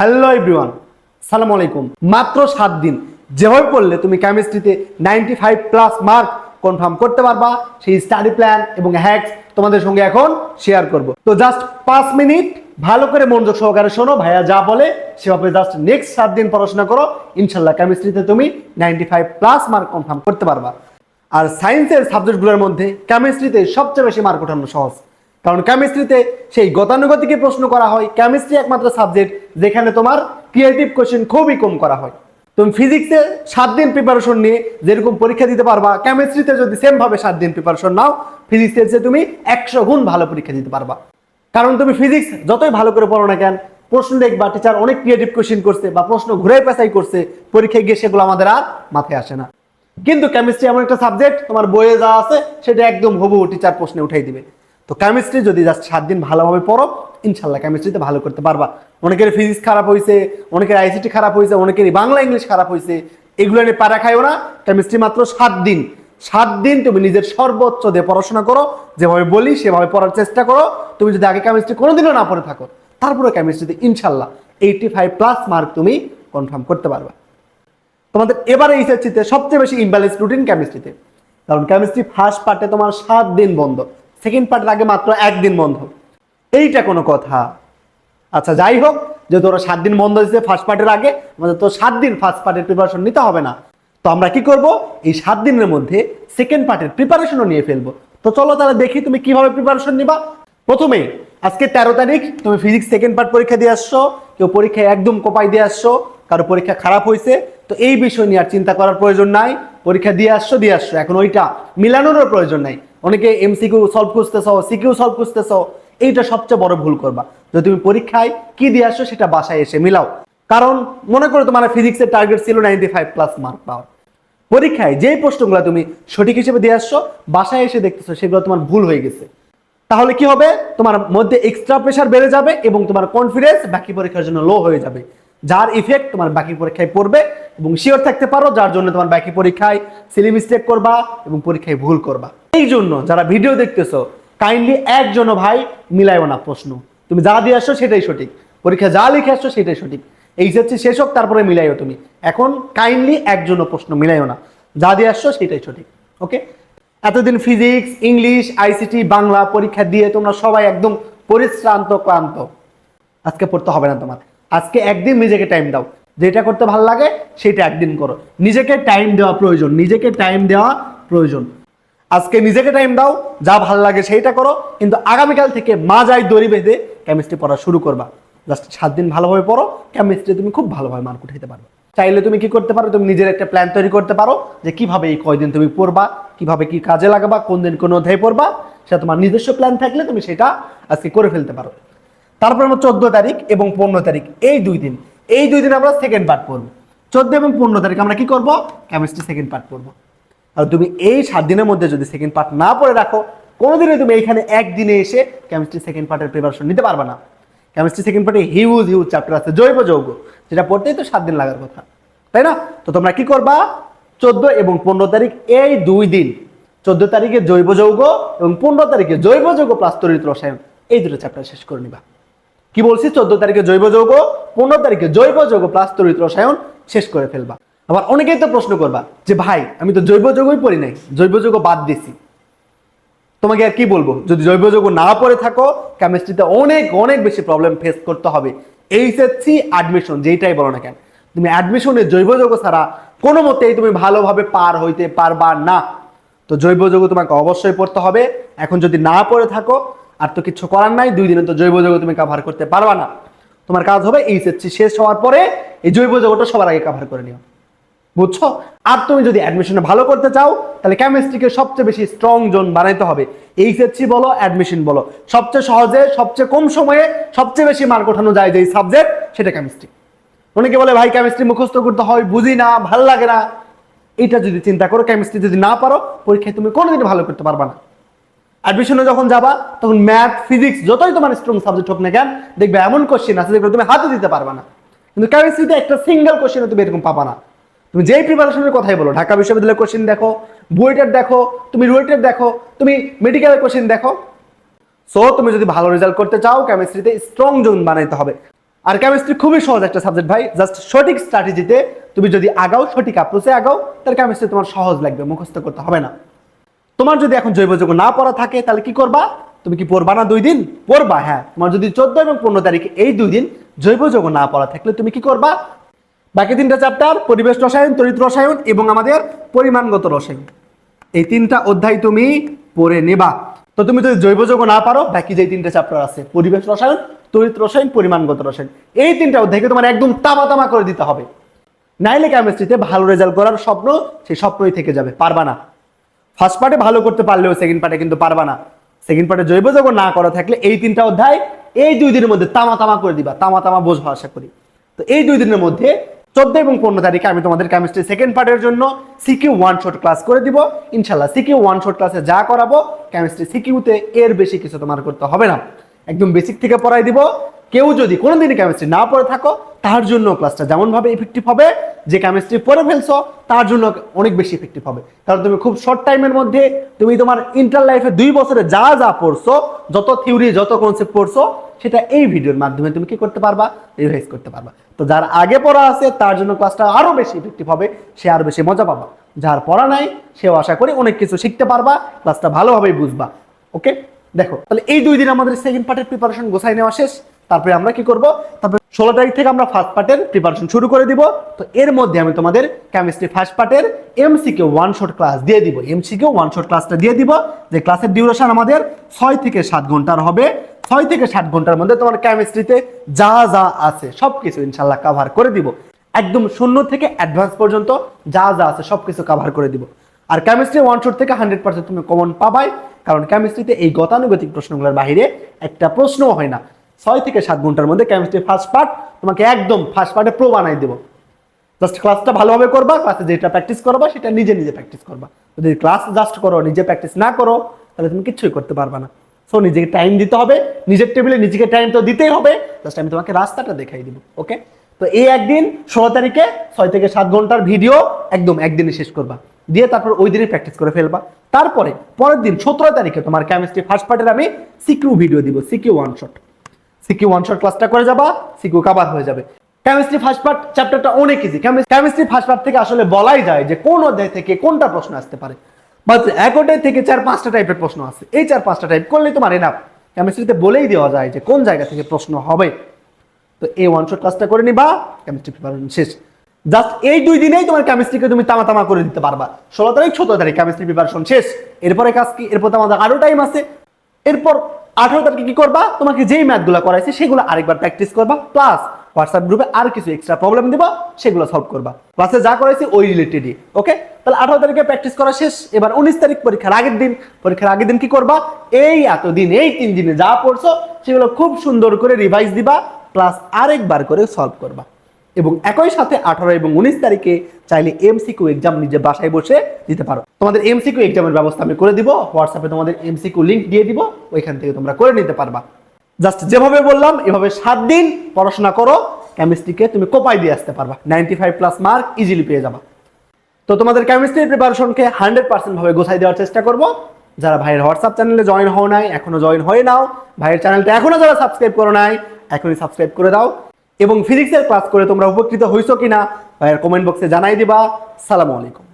Hello everyone সালাম আলাইকুম। মাত্র সাত দিন। যেভাবে পড়লে তুমি কেমিস্ট্রিতে ninety five plus mark confirm করতে পারবা, সেই স্টাডি প্ল্যান এবং হ্যাক্স তোমাদের সঙ্গে এখন শেয়ার করব। তো জাস্ট পাঁচ মিনিট ভালো করে মনোযোগ সহকারে শোনো, ভাইয়া যা বলে সেভাবে জাস্ট নেক্সট সাত দিন পড়াশোনা করো, ইনশাল্লাহ কেমিস্ট্রিতে তুমি ninety five plus mark confirm করতে পারবা। আর সায়েন্সের সাবজেক্টগুলোর মধ্যে কেমিস্ট্রিতে সবচেয়ে বেশি মার্ক ওঠানো সহজ। কারণ কেমিস্ট্রিতে সেই গতানুগতিকে প্রশ্ন করা হয়। কেমিস্ট্রি একমাত্র সাবজেক্ট যেখানে তোমার ক্রিয়েটিভ কোশ্চেন খুবই কম করা হয়। তুমি ফিজিক্সে সাত দিন প্রিপারেশন নিয়ে যেরকম পরীক্ষা দিতে পারবা কেমিস্ট্রিতে যদি সেম ভাবে সাত দিন প্রিপারেশন নাও ফিজিক্সের চেয়ে তুমি একশো গুণ ভালো পরীক্ষা দিতে পারবা। কারণ তুমি ফিজিক্স যতই ভালো করে পড়ো না কেন, প্রশ্ন দেখবা টিচার অনেক ক্রিয়েটিভ কোশ্চেন করছে বা প্রশ্ন ঘুরে পেঁচাই করছে, পরীক্ষায় গিয়ে সেগুলো আমাদের আর মাথায় আসে না। কিন্তু কেমিস্ট্রি এমন একটা সাবজেক্ট তোমার বইয়ে যা আছে, সেটা একদম হবু টিচার প্রশ্নে উঠাই দিবে। তো কেমিস্ট্রি যদি জাস্ট সাত দিন ভালোভাবে পড়ো, ইনশাল্লাহ কেমিস্ট্রিতে ভালো করতে পারবা। অনেকের ফিজিক্স খারাপ হয়েছে অনেকের আইসিটি খারাপ হয়েছে অনেকের বাংলা ইংলিশ খারাপ হয়েছে এগুলো নিয়ে প্যারা খাইও না। কেমিস্ট্রি মাত্র সাত দিন। সাত দিন তুমি নিজের সর্বোচ্চ দিয়ে পড়াশোনা করো, যেভাবে বলি সেভাবে পড়ার চেষ্টা করো। তুমি যদি আগে কেমিস্ট্রি কোনোদিনও না পড়ে থাকো, তারপরে কেমিস্ট্রিতে ইনশাল্লাহ এইটি ফাইভ প্লাস মার্ক তুমি কনফার্ম করতে পারবা। তোমাদের এবারে এইচএসসিতে সবচেয়ে বেশি ইমব্যালেন্স রুটিন কেমিস্ট্রিতে কারণ কেমিস্ট্রি ফার্স্ট পার্টে তোমার সাত দিন বন্ধ। সেকেন্ড পার্টের আগে মাত্র একদিন বন্ধ। এইটা কোনো কথা। আচ্ছা যাই হোক যে তোরা সাত দিন বন্ধ দিচ্ছে ফার্স্ট পার্টের আগে, আমাদের তো সাত দিন ফার্স্ট পার্টের প্রিপারেশন নিতে হবে না। তো আমরা কি করব? এই সাত দিনের মধ্যে সেকেন্ড পার্টের প্রিপারেশনও নিয়ে ফেলব। তো চলো তাহলে দেখি তুমি কীভাবে প্রিপারেশন নিবা। প্রথমে, আজকে তেরো তারিখ, তুমি ফিজিক্স সেকেন্ড পার্ট পরীক্ষা দিয়ে আসছো, কেউ পরীক্ষায় একদম কোপাই দিয়ে আসছো, কারও পরীক্ষা খারাপ হয়েছে, তো এই বিষয় নিয়ে আর চিন্তা করার প্রয়োজন নাই। পরীক্ষা দিয়ে আসছো দিয়ে আসছো। এখন ওইটা মিলানোরও প্রয়োজন নাই। অনেকে এমসিকিউ সলভ খুঁজতেছো সিকিউ সলভ খুঁজতেছো, এইটা সবচেয়ে বড় ভুল করবা। যদি তুমি পরীক্ষায় কি দিয়ে আসছো সেটা বাসায় এসে মিলাও। কারণ মনে করো তোমার ফিজিক্সের টার্গেট ছিল নাইনটি ফাইভ প্লাস মার্ক পাওয়ার। পরীক্ষায় যেই প্রশ্নগুলো তুমি সঠিক হিসেবে দিয়ে আসছো, বাসায় এসে দেখতেছো সেগুলো তোমার ভুল হয়ে গেছে। তাহলে কি হবে? তোমার মধ্যে এক্সট্রা প্রেশার বেড়ে যাবে এবং তোমার কনফিডেন্স বাকি পরীক্ষার জন্য লো হয়ে যাবে। যার ইফেক্ট তোমার বাকি পরীক্ষায় পড়বে এবং শিওর থাকতে পারো, যার জন্য তোমার বাকি পরীক্ষায় সিলি মিস্টেক করবা এবং পরীক্ষায় ভুল করবা। এই জন্য যারা ভিডিও দেখতেছো কাইন্ডলি একজনও ভাই মিলাইও না প্রশ্ন। তুমি যা দিয়ে আসছো সেটাই সঠিক। পরীক্ষা যা লিখে আসছো সেটাই সঠিক। এইচএসসি শেষ হোক, তারপরে মিলাইও তুমি। এখন কাইন্ডলি একজনও প্রশ্ন মিলাইও না। যা দিয়ে আসছো সেটাই সঠিক। ওকে এতদিন ফিজিক্স ইংলিশ আইসিটি বাংলা পরীক্ষা দিয়ে তোমরা সবাই একদম পরিশ্রান্ত, ক্লান্ত। আজকে পড়তে হবে না তোমার। আজকে একদিন নিজেকে টাইম দাও। যেটা করতে ভালো লাগে, সেটা একদিন করো। নিজেকে টাইম দেওয়া প্রয়োজন, নিজেকে টাইম দেওয়া প্রয়োজন। আজকে নিজেকে টাইম দাও, যা ভালো লাগে সেইটা করো, কিন্তু আগামীকাল থেকে মা যাই দড়ি বেঁধে কেমিস্ট্রি পড়া শুরু করবা। জাস্ট সাত দিন ভালোভাবে পড়ো কেমিস্ট্রি তুমি খুব ভালোভাবে মার্ক উঠাইতে পারবে। চাইলে তুমি কি করতে পারো, তুমি নিজের একটা প্ল্যান তৈরি করতে পারো, যে কীভাবে এই কয়দিন তুমি পড়বা, কীভাবে কি কাজে লাগাবা, কোন দিন কোন অধ্যায় পড়বা, সেটা তোমার নিজস্ব প্ল্যান থাকলে তুমি সেটা আজকে করে ফেলতে পারো। তারপর আমরা চোদ্দ তারিখ এবং পনেরো তারিখ, এই দুই দিন। এই দুই দিন আমরা সেকেন্ড পার্ট পড়ব। চোদ্দ এবং পনেরো তারিখ আমরা কি করব? কেমিস্ট্রি সেকেন্ড পার্ট পড়ব। আর তুমি এই সাত দিনের মধ্যে যদি সেকেন্ড পার্ট না পড়ে রাখো, কোনোদিনই তুমি এইখানে একদিনে এসে কেমিস্ট্রি সেকেন্ড পার্টের প্রিপারেশন নিতে পারবে না। কেমিস্ট্রি সেকেন্ড পার্টে হিউজ হিউজ চ্যাপ্টার আছে, জৈব যৌগ। যেটা পড়তেই তো সাত দিন লাগার কথা। তাই না? তো তোমরা কি করবা? চোদ্দ এবং পনেরো তারিখ, এই দুই দিন। চোদ্দ তারিখে জৈব যৌগ এবং পনেরো তারিখে জৈব যৌগ প্লাস তরিত রসায়ন, এই দুটো চ্যাপ্টার শেষ করে নিবা। কি বলছি চোদ্দ তারিখে জৈব যৌগ, পনেরো তারিখে জৈব যৌগ প্লাস তরিত রসায়ন শেষ করে ফেলবা। আবার অনেকেই তো প্রশ্ন করবা যে, ভাই, আমি তো জৈব যৌগই পড়ি নাই, জৈব যৌগ বাদ দিছি। তোমাকে আর কি বলব? যদি জৈব যৌগ না পড়ে থাকো কেমিস্ট্রিতে অনেক অনেক বেশি প্রবলেম ফেস করতে হবে। এইচএসসি অ্যাডমিশন যেইটাই বলো না কেন। তুমি অ্যাডমিশনে জৈব যৌগ ছাড়া কোনো মতেই তুমি ভালোভাবে পার হইতে পারবা না। তো জৈব যৌগ তোমাকে অবশ্যই পড়তে হবে। এখন যদি না পড়ে থাকো আর তো কিছু করার নাই, দুই দিনে তো জৈব যৌগ তুমি কাভার করতে পারবা না। তোমার কাজ হবে এইচএসসি শেষ হওয়ার পরে এই জৈব যৌগটা সবার আগে কাভার করে নিও। বুঝছ? আর তুমি যদি অ্যাডমিশনে ভালো করতে চাও, তাহলে কেমিস্ট্রিকে সবচেয়ে বেশি স্ট্রং জোন বানাইতে হবে। এইচএসসি বলো অ্যাডমিশন বলো। সবচেয়ে সহজে, সবচেয়ে কম সময়ে, সবচেয়ে বেশি মার্ক ওঠানো যায় যেই সাবজেক্ট সেটা কেমিস্ট্রি অনেকে বলে, ভাই কেমিস্ট্রি মুখস্থ করতে হয়, বুঝি না, ভালো লাগে না। এটা যদি চিন্তা করো কেমিস্ট্রি যদি না পারো, পরীক্ষায় তুমি কোনোদিন ভালো করতে পারবা না। অ্যাডমিশনে যখন যাবা, তখন ম্যাথ ফিজিক্স যতই তোমার স্ট্রং সাবজেক্ট হোক না কেন, দেখবে এমন কোশ্চেন আছে যেগুলো তুমি হাতে দিতে পারবে না। কিন্তু কেমিস্ট্রিতে একটা সিঙ্গেল কোশ্চেন তুমি এরকম পাবা না। তুমি যেই প্রিপারেশনের কথাই বলো, ঢাকা বিশ্ববিদ্যালয়ের কোশ্চেন দেখো, বুয়েটের দেখো, তুমি রুয়েটের দেখো, তুমি মেডিকেলের কোশ্চেন দেখো। সো তুমি যদি ভালো রেজাল্ট করতে চাও কেমিস্ট্রিতে স্ট্রং জোন বানাইতে হবে। আর কেমিস্ট্রি খুবই সহজ একটা সাবজেক্ট ভাই জাস্ট সঠিক স্ট্র্যাটেজিতে তুমি যদি আগাও, সঠিক অ্যাপ্রোচে আগাও, তাহলে কেমিস্ট্রি তোমার সহজ লাগবে, মুখস্থ করতে হবে না। তোমার যদি এখন জৈব যৌগ না পড়া থাকে, তাহলে কি করবা? তুমি কি পড়বা না দুই দিন? পড়বা হ্যাঁ। তোমার যদি চোদ্দ এবং পনেরো তারিখে এই দুই দিন জৈব যৌগ না পড়া থাকলে তুমি কি করবা? বাকি তিনটা চ্যাপ্টার পরিবেশ রসায়ন, তড়িৎ রসায়ন এবং আমাদের পরিমাণগত রসায়ন। এই তিনটা অধ্যায় তুমি পড়ে নেবা। তো তুমি যদি জৈব যৌগ না পারো, বাকি যে তিনটা চ্যাপ্টার আছে, পরিবেশ রসায়ন, তড়িৎ রসায়ন, পরিমাণগত রসায়ন, এই তিনটা অধ্যায়কে তোমার একদম তামা তামা করে দিতে হবে। নাইলে কেমিস্ট্রিতে ভালো রেজাল্ট করার স্বপ্ন সেই স্বপ্নই থেকে যাবে, পারবা না। ফার্স্ট পার্টে ভালো করতে পারলেও সেকেন্ড পার্টে কিন্তু পারবা না। সেকেন্ড পার্টে জৈব যৌগ না করা থাকলে এই তিনটা অধ্যায় এই দুই দিনের মধ্যে তামা তামা করে দিবা, তামা তামা বোঝা আশা করি। তো এই দুই দিনের মধ্যে চোদ্দ এবং পনেরো তারিখে আমি তোমাদের কেমিস্ট্রি সেকেন্ড পার্টের জন্য সিকিউ ওয়ান শট ক্লাস করে দিব। ইনশাল্লাহ সিকিউ ওয়ান শট ক্লাসে যা করাবো কেমিস্ট্রি সিকিউতে এর বেশি কিছু তোমার করতে হবে না। একদম বেসিক থেকে পড়াই দিব। কেউ যদি কোনোদিনই কেমিস্ট্রি না পড়ে থাকো, তার জন্য ক্লাসটা যেমনভাবে ইফেক্টিভ হবে, যে কেমিস্ট্রি পড়ে ফেলছো, তার জন্য অনেক বেশি ইফেক্টিভ হবে। কারণ তুমি খুব শর্ট টাইমের মধ্যে তুমি তোমার ইন্টার লাইফে দুই বছরে যা যা পড়ছো, যত থিওরি যত কনসেপ্ট পড়ছো, সেটা এই ভিডিওর মাধ্যমে তুমি কি করতে পারবা? রিভাইজ করতে পারবা। তো যার আগে পড়া আছে, তার জন্য ক্লাসটা আরও বেশি ইফেক্টিভ হবে, সে আরও বেশি মজা পাবা। যার পড়া নাই, সেও আশা করি অনেক কিছু শিখতে পারবা ক্লাসটা ভালোভাবেই বুঝবা। ওকে দেখো, তাহলে এই দুই দিন আমাদের সেকেন্ড পার্টের প্রিপারেশন গোছাই নেওয়া শেষ। তারপরে আমরা কি করব? তারপরে ষোলো তারিখ থেকে আমরা ফার্স্ট পার্টের প্রিপারেশন শুরু করে দিব। তো এর মধ্যে আমি তোমাদের কেমিস্ট্রি ফার্স্ট পার্টের এমসিকিউ ওয়ান শট ক্লাস দিয়ে দিব। এমসিকিউ ওয়ান শট ক্লাসটা দিয়ে দিব। যে ক্লাসের ডিউরেশন আমাদের ছয় থেকে সাত ঘণ্টার হবে। ছয় থেকে সাত ঘণ্টার মধ্যে তোমার কেমিস্ট্রিতে যা যা আছে সব কিছু ইনশাল্লাহ কাভার করে দিব। একদম শূন্য থেকে অ্যাডভান্স পর্যন্ত যা যা আছে সব কিছু কাভার করে দিব। আর কেমিস্ট্রি ওয়ান শট থেকে হান্ড্রেড পার্সেন্ট তুমি কমন পাবাই। কারণ কেমিস্ট্রিতে এই গতানুগতিক প্রশ্নগুলোর বাইরে একটা প্রশ্নও হয় না। ছয় থেকে সাত ঘণ্টার মধ্যে কেমিস্ট্রি ফার্স্ট পার্ট তোমাকে একদম ফার্স্ট পার্টে প্রো বানাই দেবো। জাস্ট ক্লাসটা ভালোভাবে করবা ক্লাসে যেটা প্র্যাকটিস করবা, সেটা নিজে নিজে প্র্যাকটিস করবা। যদি ক্লাস জাস্ট করো, নিজে প্র্যাকটিস না করো, তাহলে তুমি কিছুই করতে পারবে না। সো নিজেকে টাইম দিতে হবে, নিজের টেবিলে নিজেকে টাইম তো দিতেই হবে। জাস্ট আমি তোমাকে রাস্তাটা দেখাই দিব ওকে তো এই একদিন, ষোলো তারিখে ছয় থেকে সাত ঘণ্টার ভিডিও একদম একদিনে শেষ করবা। দিয়ে তারপর ওই দিনই প্র্যাকটিস করে ফেলবা। তারপরে, পরের দিন, সতেরো তারিখে তোমার কেমিস্ট্রি ফার্স্ট পার্টের আমি সিকিউ ভিডিও দিব CQ one shot CQ one shot ক্লাসটা করে যাবা, সিকিউ কাবার হয়ে যাবে। কেমিস্ট্রি ফার্স্ট পার্ট চ্যাপ্টারটা অনেক ইজি কেমিস্ট্রি ফার্স্ট পার্ট থেকে আসলে বলাই যায় যে কোন অধ্যায় থেকে কোনটা প্রশ্ন আসতে পারে। বাট এক অধ্যায় থেকে চার পাঁচটা টাইপের প্রশ্ন আছে। এই চার পাঁচটা টাইপ করলেই তোমার এনাফ কেমিস্ট্রিতে বলেই দেওয়া যায় যে কোন জায়গা থেকে প্রশ্ন হবে। তো এই ওয়ান শট ক্লাসটা করে নিবা কেমিস্ট্রি প্রিপারেশন শেষ। জাস্ট এই দুই দিনেই তোমার কেমিস্ট্রিকে তুমি তামা তামা করে দিতে পারবা। ষোলো তারিখ, সতেরো তারিখ কেমিস্ট্রি প্রিপারেশন শেষ। এরপরে কাজ কি? এরপর তো আমাদের আরও টাইম আছে। এরপর আঠারো তারিখে কি করবা? তোমাকে যেই ম্যাথগুলো করাইছে, সেগুলো আরেকবার প্র্যাকটিস করবা প্লাস হোয়াটসঅ্যাপ গ্রুপে আর কিছু এক্সট্রা প্রবলেম দিবা, সেগুলো সলভ করবা। ক্লাসে যা করাইছি, ওই রিলেটেডই ওকে তাহলে আঠারো তারিখে প্র্যাকটিস করা শেষ, এবার উনিশ তারিখ পরীক্ষার আগের দিন, পরীক্ষার আগের দিন কি করবা? এই এতদিন, এই তিন দিনে যা পড়ছো, সেগুলো খুব সুন্দর করে রিভাইজ দিবা প্লাস আরেকবার করে সলভ করবা। এবং একই সাথে আঠারো এবং উনিশ তারিখে চাইলে এমসিকিউ এক্সাম নিজে বাসায় বসে দিতে পারো। তোমাদের এমসিকিউ এক্সামের ব্যবস্থা আমি করে দিব হোয়াটসঅ্যাপে তোমাদের এমসিকিউ লিঙ্ক দিয়ে দিব, ওইখান থেকে তোমরা করে নিতে পারবা। জাস্ট যেভাবে বললাম, এভাবে সাত দিন পড়াশোনা করো কেমিস্ট্রিকে তুমি কোপাই দিয়ে আসতে পারবা। Ninety five plus mark easily পেয়ে যাবা। তো তোমাদের কেমিস্ট্রির প্রিপারেশনকে হান্ড্রেড পার্সেন্ট ভাবে গোছাই দেওয়ার চেষ্টা করব। যারা ভাইয়ের হোয়াটসঅ্যাপ চ্যানেলে জয়েন হও নাই, এখনও জয়েন হয়ে নাও। ভাইয়ের চ্যানেলটা এখনও যারা সাবস্ক্রাইব করো নাই, এখনই সাবস্ক্রাইব করে দাও। এবং ফিজিক্সের ক্লাস করে তোমরা উপকৃত হইছো কিনা, ভাইয়ের কমেন্ট বক্সে জানাই দিবা। সালামু আলাইকুম।